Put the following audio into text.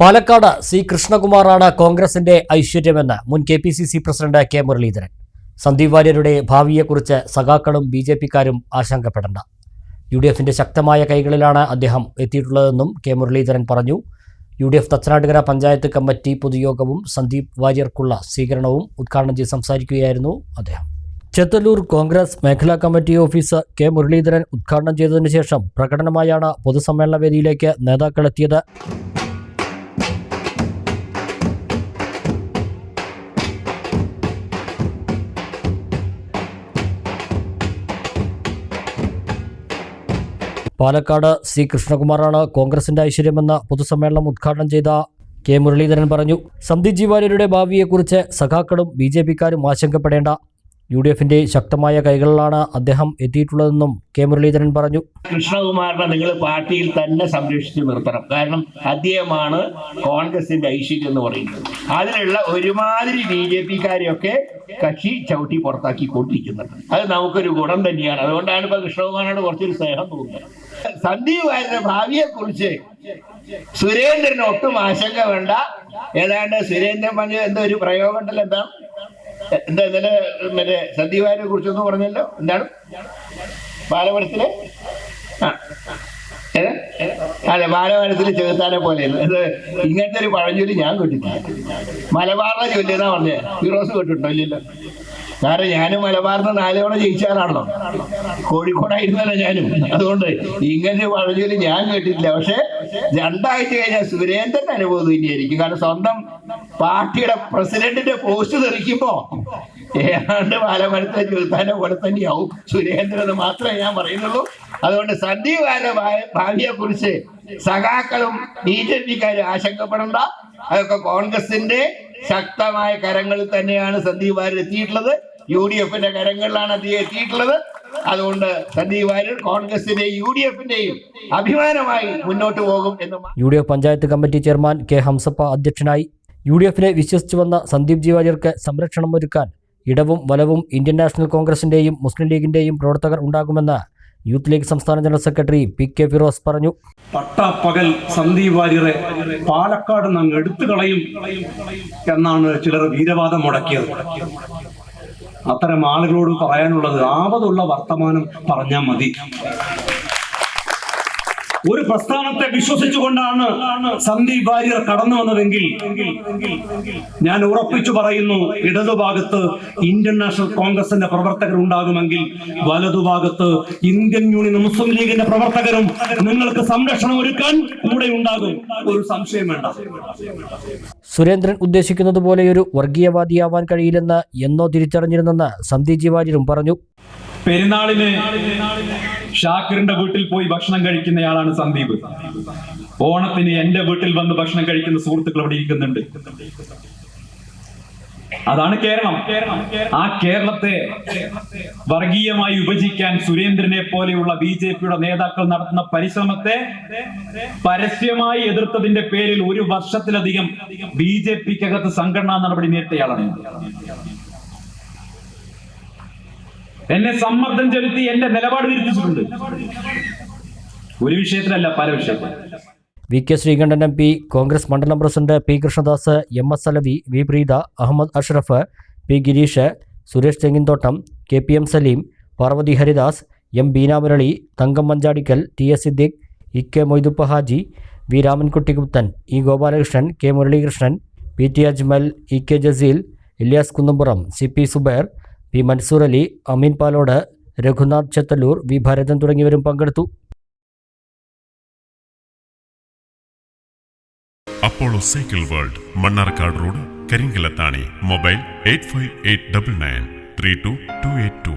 Palakkad C കൃഷ്ണകുമാറാണ് കോൺഗ്രസിന്റെ ഐശ്വര്യമെന്ന് മുൻ K P C C president K Muraleedharan. Sandeep വാര്യരുടെ ഭാവിയെക്കുറിച്ച് സഖാക്കളും ബി ജെ പിക്കാരും ആശങ്കപ്പെടേണ്ട. യു ഡി എഫിന്റെ ശക്തമായ കൈകളിലാണ് അദ്ദേഹം എത്തിയിട്ടുള്ളതെന്നും കെ മുരളീധരൻ പറഞ്ഞു. U D F Thachanattukara panchayat committee പൊതുയോഗവും Sandeep വാര്യർക്കുള്ള സ്വീകരണവും ഉദ്ഘാടനം ചെയ്ത് സംസാരിക്കുകയായിരുന്നു അദ്ദേഹം. ചെത്തല്ലൂർ കോൺഗ്രസ് മേഖലാ കമ്മിറ്റി ഓഫീസർ കെ മുരളീധരൻ ഉദ്ഘാടനം ചെയ്തതിനു ശേഷം പ്രകടനമായാണ് പൊതുസമ്മേളന വേദിയിലേക്ക് നേതാക്കളെത്തിയത്. പാലക്കാട് സി കൃഷ്ണകുമാറാണ് കോൺഗ്രസിന്റെ ഐശ്വര്യമെന്ന പൊതുസമ്മേളനം ഉദ്ഘാടനം ചെയ്ത കെ മുരളീധരൻ പറഞ്ഞു. സന്ദീപ് ജീവാര്യരുടെ ഭാവിയെക്കുറിച്ച് സഖാക്കളും ബി ജെ പിക്കാരും ആശങ്കപ്പെടേണ്ട. യു ഡി എഫിന്റെ ശക്തമായ കൈകളിലാണ് അദ്ദേഹം എത്തിയിട്ടുള്ളതെന്നും കെ മുരളീധരൻ പറഞ്ഞു. കൃഷ്ണകുമാറിനെ നിങ്ങൾ പാർട്ടിയിൽ തന്നെ സംരക്ഷിച്ച് നിർത്തണം. കാരണം അദ്ദേഹമാണ് കോൺഗ്രസിന്റെ ഐശ്വര്യം എന്ന് പറയുന്നത്. അതിലുള്ള ഒരുമാതിരി ബി ജെ പിക്കാരെയൊക്കെ കക്ഷി ചവിട്ടി പുറത്താക്കിക്കൊണ്ടിരിക്കുന്നുണ്ട്. അത് നമുക്കൊരു ഗുണം തന്നെയാണ്. അതുകൊണ്ടാണ് ഇപ്പൊ കൃഷ്ണകുമാറിനോട് കുറച്ചൊരു സ്നേഹം തോന്നുന്നത്. സന്ദീപ് വാര്യരുടെ ഭാവിയെ കുറിച്ച് സുരേന്ദ്രന് ഒട്ടും ആശങ്ക വേണ്ട. ഏതാണ്ട് സുരേന്ദ്രൻ പറഞ്ഞ എന്തോ ഒരു പ്രയോഗം ഉണ്ടല്ലോ എന്താണ് എന്താ ഇന്നലെ മറ്റേ സന്ദീപാരെ കുറിച്ചൊന്നും പറഞ്ഞല്ലോ? എന്താണ്? ബാലപുരത്തിലെ? അതെ ബാലവാരത്തിൽ ചെകുത്താനെ പോലെ ഇങ്ങനത്തെ ഒരു പഴഞ്ചൊല്ലി ഞാൻ കേട്ടിട്ടില്ല. മലബാറിനെ ചൊല്ലിയെന്നാ പറഞ്ഞേ? ഫിറോസ് കേട്ടിട്ടുണ്ടോ ഇല്ലല്ലോ? കാരണം ഞാനും മലബാറിന് നാലോടെ ജയിച്ചാലാണല്ലോ. കോഴിക്കോടായിരുന്നല്ലോ ഞാനും. അതുകൊണ്ട് ഇങ്ങനെ പഴഞ്ചൊല്ലി ഞാൻ കേട്ടിട്ടില്ല. പക്ഷെ രണ്ടാഴ്ച കഴിഞ്ഞാൽ സുരേന്ദ്രൻ അനുഭവം തന്നെയായിരിക്കും കാരണം സ്വന്തം പാർട്ടിയുടെ പ്രസിഡന്റിന്റെ പോസ്റ്റ് തെറിക്കുമ്പോ ഏതാണ്ട് ബാലമരത്തെ ചെറുത്താനെ പോലെ തന്നെയാവും സുരേന്ദ്രൻ എന്ന് മാത്രമേ ഞാൻ പറയുന്നുള്ളൂ. അതുകൊണ്ട് സന്ദീപ് വാര്യ ഭാവിയെ കുറിച്ച് സഖാക്കളും ബി ജെ പിക്കാരും ആശങ്കപ്പെടണ്ട. അതൊക്കെ കോൺഗ്രസിന്റെ ശക്തമായ കരങ്ങളിൽ തന്നെയാണ് സന്ദീപ് വാര്യർ എത്തിയിട്ടുള്ളത്. യു ഡി എഫിന്റെ കരങ്ങളിലാണ് അദ്ദേഹം എത്തിയിട്ടുള്ളത്. അതുകൊണ്ട് സന്ദീപ് വാര്യർ കോൺഗ്രസിന്റെയും യു ഡി എഫിന്റെയും അഭിമാനമായി മുന്നോട്ട് പോകും എന്ന് U D F panchayat committee chairman K Hamsappa അധ്യക്ഷനായി യു ഡി എഫിനെ വിശ്വസിച്ചു വന്ന സന്ദീപ് ജി വാര്യർക്ക് സംരക്ഷണം ഒരുക്കാൻ ഇടവും വലവും ഇന്ത്യൻ നാഷണൽ കോൺഗ്രസിന്റെയും മുസ്ലിം ലീഗിന്റെയും പ്രവർത്തകർ ഉണ്ടാകുമെന്ന് യൂത്ത് ലീഗ് സംസ്ഥാന general secretary P K Firoz പറഞ്ഞു. പട്ടാപ്പകൽ സന്ദീപ് വാര്യരെ പാലക്കാട് നിന്ന് എടുത്തു കളയും എന്നാണ് ചിലർ വീരവാദം മുടക്കിയത്. അത്തരം ആളുകളോട് പറയാനുള്ളത് ആവതുള്ള വർത്തമാനം പറഞ്ഞാൽ മതി. ഒരു പ്രസ്ഥാനത്തെ വിശ്വസിച്ചുകൊണ്ടാണ് സന്ദീപ് വാര്യർ കടന്നു വന്നതെങ്കിൽ ഞാൻ ഉറപ്പിച്ചു പറയുന്നു ഇടതുഭാഗത്ത് ഇന്ത്യൻ നാഷണൽ കോൺഗ്രസിന്റെ പ്രവർത്തകർ ഉണ്ടാകുമെങ്കിൽ വലതുഭാഗത്ത് ഇന്ത്യൻ യൂണിയൻ മുസ്ലിം ലീഗിന്റെ പ്രവർത്തകരും നിങ്ങൾക്ക് സംരക്ഷണം ഒരുക്കാൻ കൂടെ ഉണ്ടാകും. ഒരു സംശയം വേണ്ട. സുരേന്ദ്രൻ ഉദ്ദേശിക്കുന്നത് പോലെ ഒരു വർഗീയവാദിയാവാൻ കഴിയില്ലെന്ന് എന്നോ തിരിച്ചറിഞ്ഞിരുന്നെന്ന് സന്ദീപ് വാര്യരും പറഞ്ഞു. പെരുന്നാളിന് ഷാക്കിറിന്റെ വീട്ടിൽ പോയി ഭക്ഷണം കഴിക്കുന്നയാളാണ് സന്ദീപ്. ഓണത്തിന് എന്റെ വീട്ടിൽ വന്ന് ഭക്ഷണം കഴിക്കുന്ന സുഹൃത്തുക്കൾ അവിടെ ഇരിക്കുന്നുണ്ട്. അതാണ് കേരളം. ആ കേരളത്തെ വർഗീയമായി വിഭജിക്കാൻ സുരേന്ദ്രനെ പോലെയുള്ള ബി ജെ പിയുടെ നേതാക്കൾ നടത്തുന്ന പരിശ്രമത്തെ പരസ്യമായി എതിർത്തതിന്റെ പേരിൽ ഒരു വർഷത്തിലധികം ബി ജെ പിക്കകത്ത് സംഘടനാ നടപടി നേരിട്ടയാളാണ്. എന്നെ സമ്മർദ്ദം ചെലുത്തി എന്റെ നിലപാട് തിരുത്തിച്ചിട്ടുണ്ട്. ഒരു വിഷയത്തിലല്ല പല വിഷയത്തിൽ V K Sreekandan M P Congress മണ്ഡലം president P Krishnadas M S Alavi V Preetha Ahammed Ashraf P Gireesh Suresh Thenginthottam K P M Saleem Parvathy Haridas M Beenamurali Thankam Manjadikkal T S Siddique E K Moythuppa Haji V Ramankuttigupthan E Gopalakrishnan K Muralikrishnan P T Ajmal E K Jaseel Iliyas Kunnampuram C P Subair P Mansoor Ali Ameen Palode Raghunath Chethalloor V Bharathan തുടങ്ങിയവരും പങ്കെടുത്തു. Apollo cycle world Mannarkkad road Karinkallathani mobile eight five eight double nine three two two eight two.